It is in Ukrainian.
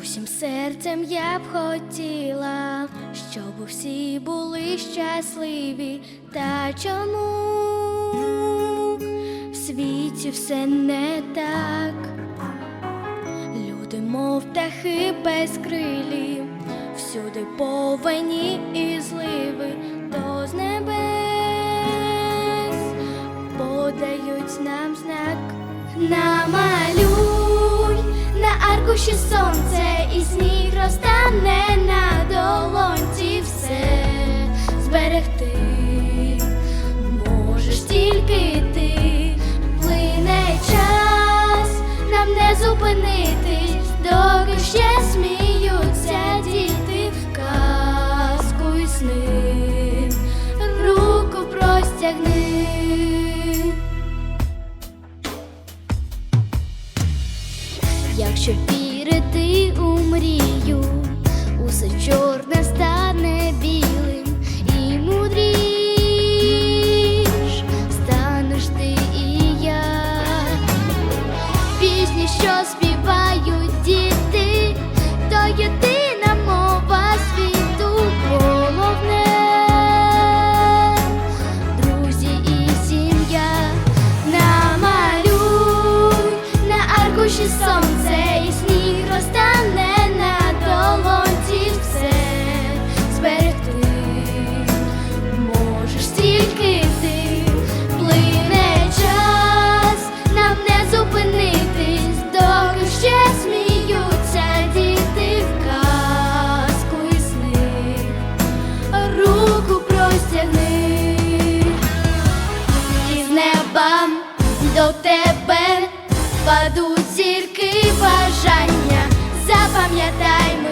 Усім серцем я б хотіла, щоб всі були щасливі. Та чому в світі все не так? Люди, мов птахи безкрилі, всюди повені і зливи, аркуші сонце і сніг розтане на долонці все зберегти. Можеш тільки ти, плине час, нам не зупинитись, доки ще сміються діти в казку і сни, руку простягни. Якщо вірити у мрію, усе чорне стане тебе падуть зірки бажання, запам'ятай.